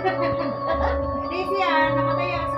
Hindi siya, namatay yan